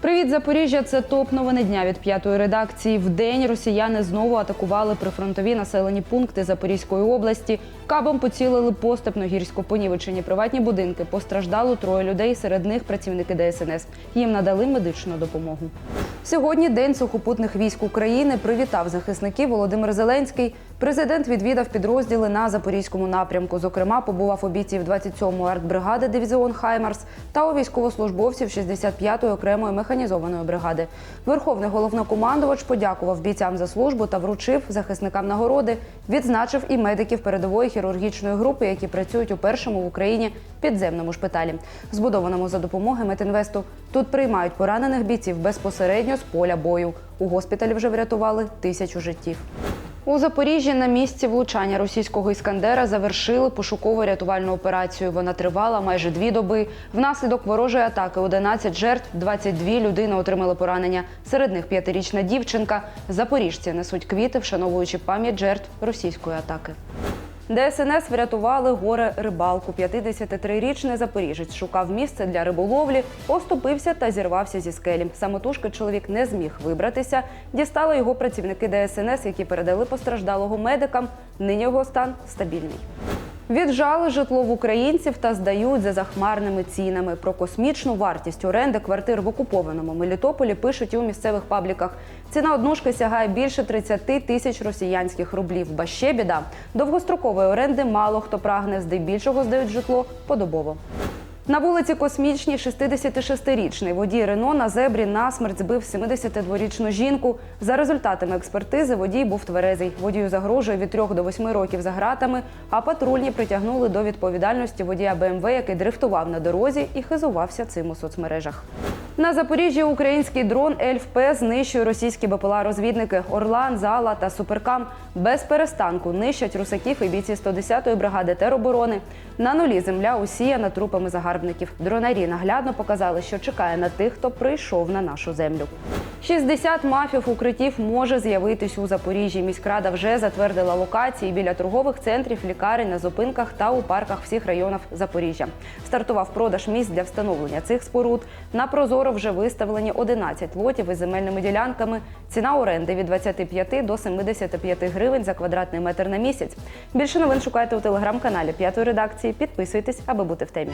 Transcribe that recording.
Привіт, Запоріжжя! Це топ новини дня від п'ятої редакції. В день росіяни знову атакували прифронтові населені пункти Запорізької області. Кабом поцілили по Степногірську, понівечені приватні будинки. Постраждало троє людей. Серед них працівники ДСНС. Їм надали медичну допомогу. Сьогодні День сухопутних військ України. Привітав захисників Володимир Зеленський. Президент відвідав підрозділи на запорізькому напрямку. Зокрема, побував у бійців 27-ї артбригади дивізіон Хаймарс та у військовослужбовців 65-ї окремої механізованої бригади. Верховний головнокомандувач подякував бійцям за службу та вручив захисникам нагороди. Відзначив і медиків передової хірургічної групи, які працюють у першому в Україні підземному шпиталі, збудованому за допомоги Метінвесту. Тут приймають поранених бійців безпосередньо з поля бою. У госпіталі вже врятували тисячу життів. У Запоріжжі на місці влучання російського іскандера завершили пошуково-рятувальну операцію. Вона тривала майже дві доби. Внаслідок ворожої атаки 11 жертв, 22 людини отримали поранення. Серед них п'ятирічна дівчинка. Запоріжці несуть квіти, вшановуючи пам'ять жертв російської атаки. ДСНС врятували горе рибалку. 53-річний запоріжець шукав місце для риболовлі, оступився та зірвався зі скелі. Самотужки чоловік не зміг вибратися. Дістали його працівники ДСНС, які передали постраждалого медикам. Нині його стан стабільний. Віджали житло в українців та здають за захмарними цінами. Про космічну вартість оренди квартир в окупованому Мелітополі пишуть і у місцевих пабліках. Ціна однушки сягає більше 30 тисяч росіянських рублів. Ба ще біда. Довгострокової оренди мало хто прагне, здебільшого здають житло подобово. На вулиці Космічній 66-річний водій Рено на зебрі насмерть збив 72-річну жінку. За результатами експертизи водій був тверезий. Водію загрожує від 3 до 8 років за ґратами, а патрульні притягнули до відповідальності водія БМВ, який дрифтував на дорозі і хизувався цим у соцмережах. На Запоріжжі український дрон ЕЛьФП знищує російські БПЛА-розвідники Орлан, Зала та Суперкам. Без перестанку нищать русаків і бійці 110-ї бригади тероборони. На нулі земля усіяна трупами загарбників. Дронарі наглядно показали, що чекає на тих, хто прийшов на нашу землю. 60 мафів укриттів може з'явитись у Запоріжжі. Міськрада вже затвердила локації біля торгових центрів, лікарень, на зупинках та у парках всіх районів Запоріжжя. Стартував продаж місць для встановлення цих споруд. На прозоро вже виставлені 11 лотів із земельними ділянками. Ціна оренди від 25 до 75 гривень за квадратний метр на місяць. Більше новин шукайте у телеграм-каналі П'ятої редакції. Підписуйтесь, аби бути в темі.